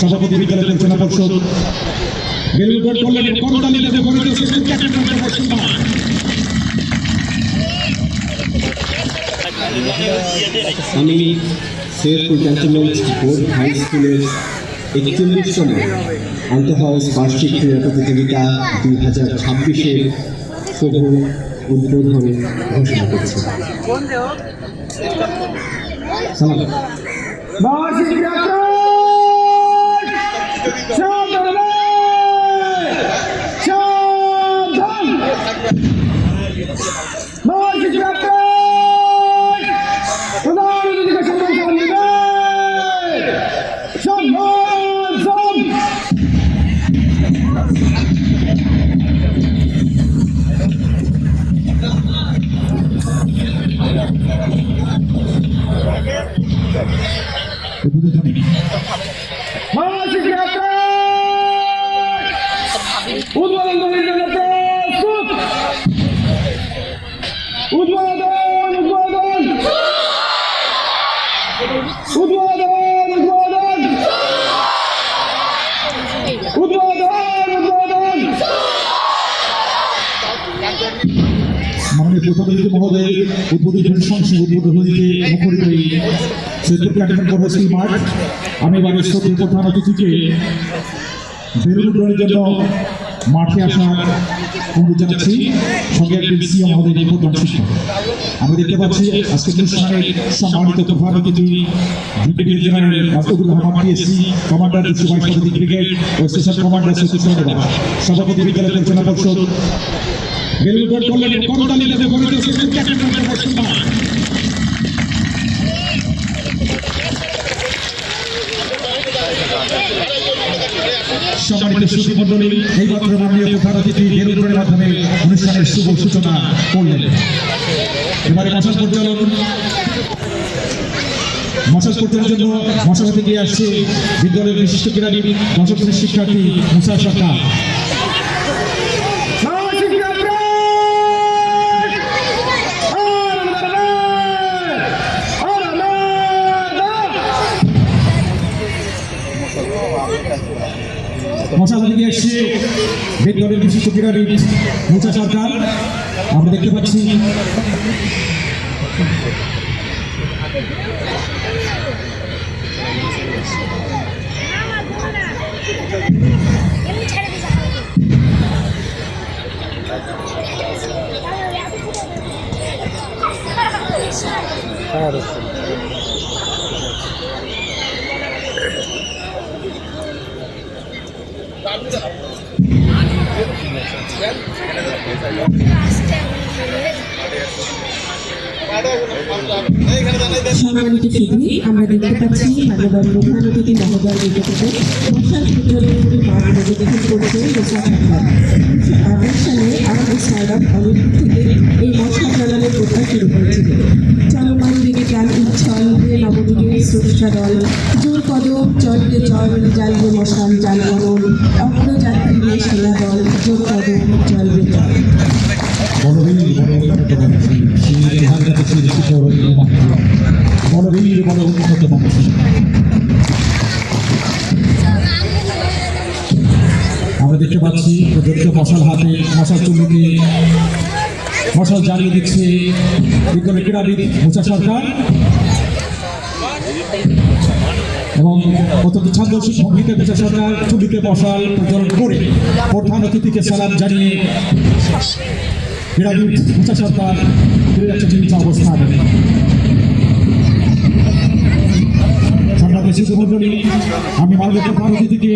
সভাপতি বিদ্যালয় পরিচালনা পরিষদ। বেলুগড় কল্যাণ করতালি ক্যাপ্টেন বসুন্ধরা আমি সৈয়দপুর ক্যান্টনমেন্ট বোর্ড হাই স্কুলের একচল্লিশতম আন্তঃহাউস বার্ষিক ক্রীড়া প্রতিযোগিতা দুই হাজার ছাব্বিশের শুভ উদ্বোধন ঘোষণা করছি। সালাম। বার্ষিক উদ্বোধন করার জন্য প্রস্তুত উদ্বোধন উদ্বোধন। উদ্বোধন উদ্বোধন। উদ্বোধন উদ্বোধন। মাননীয় প্রধানমন্ত্রী মহোদয় উদ্বোধন সংসদ উদ্বোধন হইতে মুখরিত সৈয়দপুর ক্যান্টনমেন্ট বোর্ড স্কুল মাঠ। আমি মাঠে আসার অনুরোধ জানাচ্ছি। সঙ্গে একজন সিএম মহোদয় এই প্রধান শিক্ষক। আমরা দেখতে পাচ্ছি আজকে অনুষ্ঠানের সম্মানিত প্রধান অতিথি brigadier general Asadul Rahman PSC commander Subhash সমিতি ব্রিগেড ও স্টেশন কমান্ডার সচিব সভাপতি বিদ্যালয় পরিচালনা পরিষদ। বেলুগড় কল্যাণ করতালি দেবে কমিটি সেশন ক্যাপ্টেন বসুন্ধরা সম্মানিত সুধীমণ্ডলী এই মাত্র মাননীয় প্রধান অতিথি বেলুগড়ের মাধ্যমে অনুষ্ঠানের শুভ সূচনা করলেন। এবারে মশাল পরিচালন। মশাল পরিচালনের জন্য মশাল থেকে আসছে বিদ্যালয়ের বিশিষ্ট ক্রীড়াবিদ, মশাল শিক্ষার্থী মুসা সরকার। মশাল থেকে এসছে বিদ্যালয়ের বিশিষ্ট ক্রীড়াবিদ মুসা সরকার আমরা দেখতে পাচ্ছি। এমনি সম্মানিত সুধী আমরা দেখতে পাচ্ছি প্রধান অতিথি মহোদয় নিকটে মশাল পুজোর মাঠ পর্যবেক্ষণ করছে সরকার। আঠাশ সালে আমাদের সাইরাম অলিম্পিক থেকে এই মশাল জ্বালানোর প্রথা শুরু হয়েছিল। চলমান দিকে প্রাণ উচ্ছল দিয়ে নবযুগের স্রষ্টা দল জোর কদম চলবে চল জ্বালবে মশাল জালবরণ অগ্রযাত্রী নিয়ে সেনা দল জোর কদম আমরা দেখতে পাচ্ছি প্রযুক্ত মশাল হাতে মশাল তুলিতে মশাল জ্বালিয়ে দিচ্ছে বিজ্ঞানী ক্রীড়াবিদ মুচা সরকার। এবং অত্যন্ত ছান্দসিক ভঙ্গিতে মুচা সরকার তুলিতে মশাল প্রজ্বলন করে প্রধান অতিথিকে সালাম জানিয়ে ক্রীড়াবিদ মুচা সরকার ফিরে কিন্তু অবস্থান আমি মাননীয় প্রধান অতিথিকে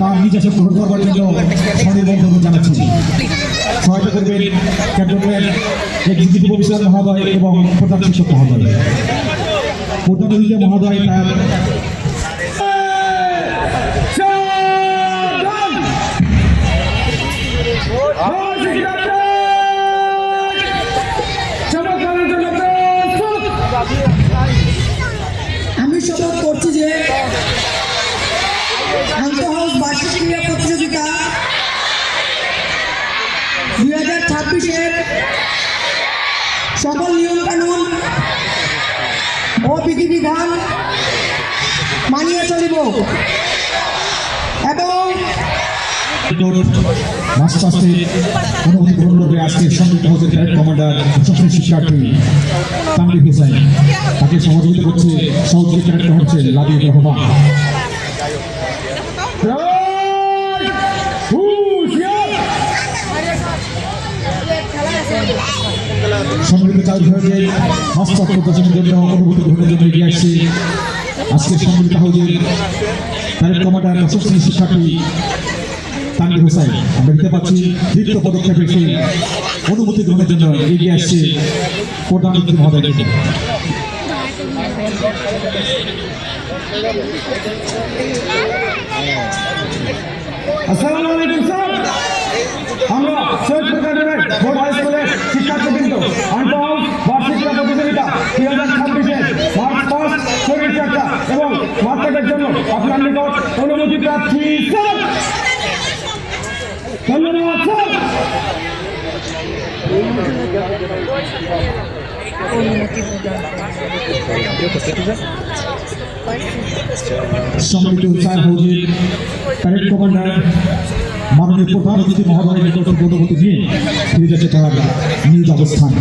তার নিজস্ব গ্রহণ করবার জন্য স্মরণবন্ধন জানাচ্ছি। সহায়তা করবেন ক্যান্টনমেন্ট এক্সিকিউটিভ অফিসার মহোদয় এবং প্রধান শিক্ষক মহোদয়। প্রধান মহোদয়, তার করছি আন্তঃহাউস বার্ষিক ক্রীড়া প্রতিযোগিতা দুই হাজার ছাব্বিশের সকল নিয়ম কানুন ও বিধিবিধান মানিয়ে চলিব। মাস্ট পাস্টে অনুমতি গ্রহণ করবে আজকে সংযুক্ত হাউসের ক্যাডেট কমান্ডার সফল শিক্ষার্থী তানবির হোসেন তাকে সহযোগিতা করছে সহযোগী হচ্ছে লাদিয়া রহমান! সম্মিলিত চার বিভাগের মাস্টার প্রদর্শনের জন্য অনুভূতি গ্রহণের জন্য এগিয়ে আসছে আজকে সম্মিলিত হাউজের ক্যাডেট কমান্ডার শ্রেণির শিক্ষার্থী তানবির হোসেন, আমরা দেখতে পাচ্ছি দ্বিতীয় পদক্ষেপে সেই অনুমতি গ্রহণের জন্য এগিয়ে আসছে প্রধানমন্ত্রী স্যার। আমরা এবং মার্কেটের জন্য আপনার নিকট অনুমতি প্রার্থী স্যার ধন্যবাদ স্যার সম্মিলিত চার হাউজের প্যারেড কমান্ডার, মাননীয় প্রধান অতিথি মহোদয়ের নিকট অনুমতি নিয়ে ফিরে যাচ্ছে তার নিজ অবস্থান।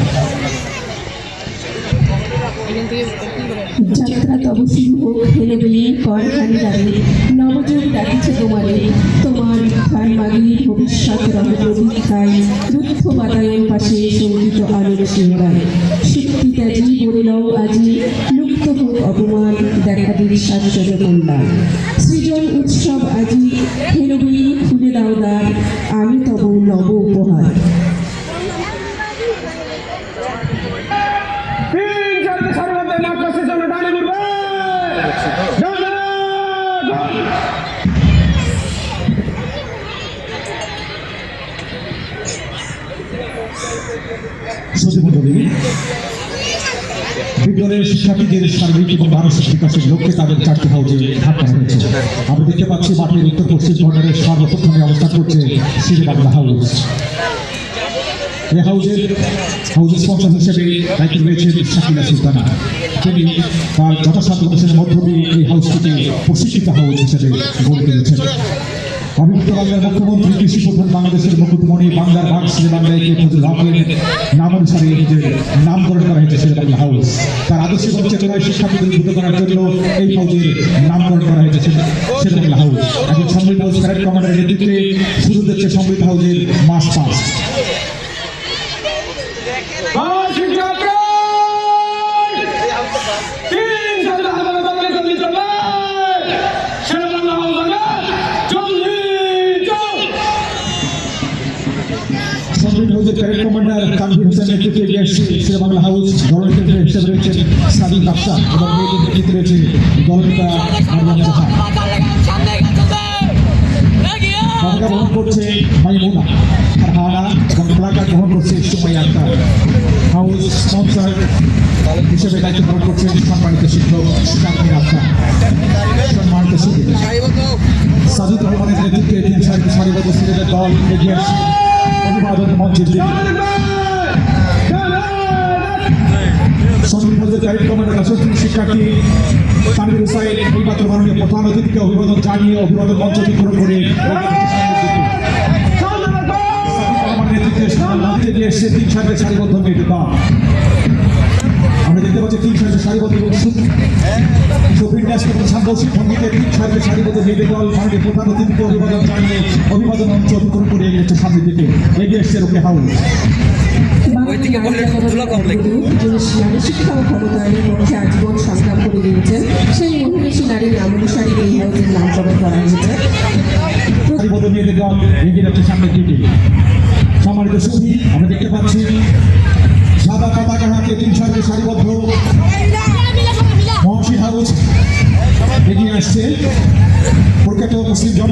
যাত্রা তব শুভ হেলবি করখানি রাগে নবযুগ ডাকিছে তোমারে। তোমার খান মাগি ভবিষ্যৎ রহমতি খাই রুদ্ধ বাতায়ন পাশে সংগীত আলোর শিহরায় শক্তি ত্যাজি বলিলও আজি, লুপ্ত হোক অপমান, দেখা দিল সাজসজ কল্যাণ সৃজন উৎসব আজি হেলবি খুলে দাও দ্বার আমি তব নব উপহার তিন চারটে সাড়ে মধ্যে মাঠ পাশের জন্য ডানে ঘুরবে ডানে, সচিমণ্ডলী বিদ্যালয়ের শিক্ষার্থীদের শারীরিক এবং মানসিক বিকাশের লক্ষ্যে তাদের চারটি হাউজে করা হয়েছে আমরা দেখতে পাচ্ছি মাঠের উত্তর পশ্চিম কর্নারের সর্বপ্রথমে অবস্থান করছে শের হাউস। হাউজের হাউজের স্পন্সর হিসেবে দায়িত্ব রয়েছেন শাকিলা সুলতানা। তিনি তার যথাসাধ্য অনুষ্ঠানের মধ্য দিয়ে এই হাউসটিকে প্রশিক্ষিত হাউস হিসেবে গড়ে তুলেছেন। অভিযুক্ত বাংলার মুখ্যমন্ত্রী কৃষি প্রধান বাংলাদেশের মুকুটমণি, বাংলার ভাগ শেরে বাংলায় কে ফজল হকের নাম অনুসারে নিজের নামকরণ করা হয়েছে শেরে বাংলা হাউস। তার আদর্শ এবং চেতনায় শিক্ষাকে উদ্ভূত করার জন্য এই হাউজের নামকরণ করা হয়েছে শেরে হাউস। এখন সমৃদ্ধ হাউস প্যারেড কমান্ডারের নেতৃত্বে শুরু হচ্ছে সমৃদ্ধ হাউসের মাস পাস হাউসের প্যারেড কমান্ডার তানভীর হোসেন নেতৃত্বে এগিয়ে আসছে শেরে বাংলা হাউস দলনেতা হিসেবে রয়েছেন সাদিক আফসার এবং মেয়েদের নেতৃত্বে রয়েছে দলনেতা মারিয়াম জাহান পতাকা গ্রহণ করছে মাইমুনা, ফারহানা এবং পতাকা গ্রহণ করছে সুমাই আক্তার। হাউস স্পন্সর হিসেবে দায়িত্ব পালন করছেন সম্মানিত শিক্ষক শাকির আক্তার। সম্মানিত শিক্ষক। সাজিদ রহমানের নেতৃত্বে তিন সারিতে সারিবদ্ধ সিলেটের দল এগিয়ে আসছে। অভিবাদন দিকে সংবিধানের গাইড কমান্ডার আসস্ত্রী শিক্ষার্থী তানভীর হুসাইন মাত্র মাননীয় প্রধান অতিথিকে অভিবাদন জানিয়ে অভিবাদন মঞ্চ অতিক্রম করে নেতৃত্বে দিয়ে এসছে তিন সারিতে সারিবদ্ধ মেয়েদের আমরা দেখতে পাচ্ছি তিন সারিতে সারিবদ্ধ এবং সাম্প্রতিক ভঙ্গিতে তিন সারিতে সারিবদ্ধ দল মাননীয় প্রধান অতিথিকে অভিবাদন জানিয়ে অভিবাদন অতিক্রম করে এগিয়ে এসছে সামনের দিকে। এগিয়ে এসছে রোকে হাউস। শিক্ষা ও ক্ষমতায়নের পক্ষে আজীবন সংগ্রাম করে সেই মহিষী নারীর নাম এই হাউসের নামকরণ করা হয়েছে দল এগিয়ে যাচ্ছে সামনের দিকে। সম্মানিত সুধী আমরা দেখতে পাচ্ছি সাদা পতাকা হাতে তিন সারিতে সারিবদ্ধ। মহর্ষি হাউস এগিয়ে আসছে। প্রখ্যাত মুসলিম জন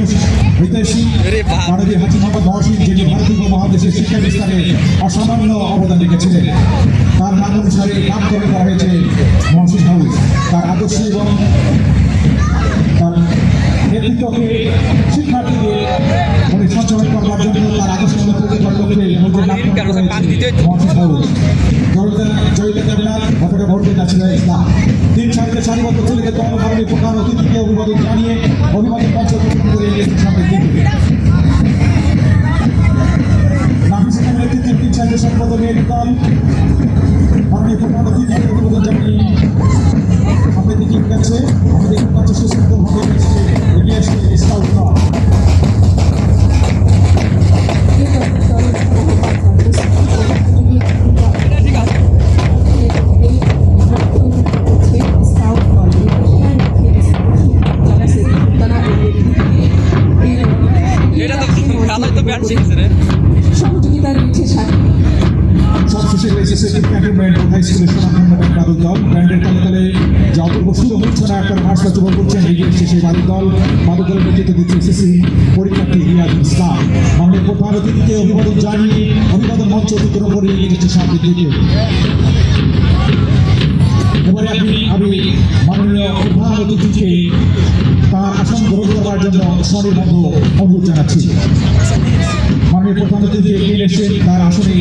মহাদেশের শিক্ষা বিস্তারে অসামান্য অবদান রেখেছিলেন, তার নাম অনুসারে নামকরণ করা তার আদর্শ এবং তার নেতৃত্বকে শিক্ষার্থীদের উনি করবার জন্য তার আদর্শ হাউস প্রধান অতিথিকে অভিবাদন জানিয়ে অভিবাদন কার্যক্রম করে এসেছে সামনের দিকে নাফিসের নেতৃত্বে পঞ্চায়েতের সম্পাদকের দল। মাননীয় প্রধান অতিথিকে অভিবাদন জানিয়ে সামনের দিকে গেছে সোনাখন্ড ব্যাংক বাদক দল ব্যান্ডের তালে তালে যে হচ্ছে না একটা মাস বাস্তবায়ন করছেন এগিয়ে এসছে সেই বাদক দল বাদক দলের নেতৃত্ব দিচ্ছে এসএসসি পরীক্ষার্থী রিয়াজ ইসলাম মাননীয় প্রধান অতিথিকে অভিবাদন জানিয়ে অভিবাদন মঞ্চ অতিক্রম করে এগিয়ে যাচ্ছে সামনের দিকে এবারে আমি আমি মাননীয় প্রধান অতিথিকে তার আসন গ্রহণ করার জন্য স্বনির্বন্ধ অনুরোধ জানাচ্ছি মাননীয় প্রধান অতিথি এগিয়ে এসেছেন তার আসনে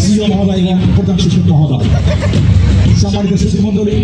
সিও মহোদয় এবং প্রধান শিক্ষক মহোদয়। সম্মানিত শিশু মন্ডলী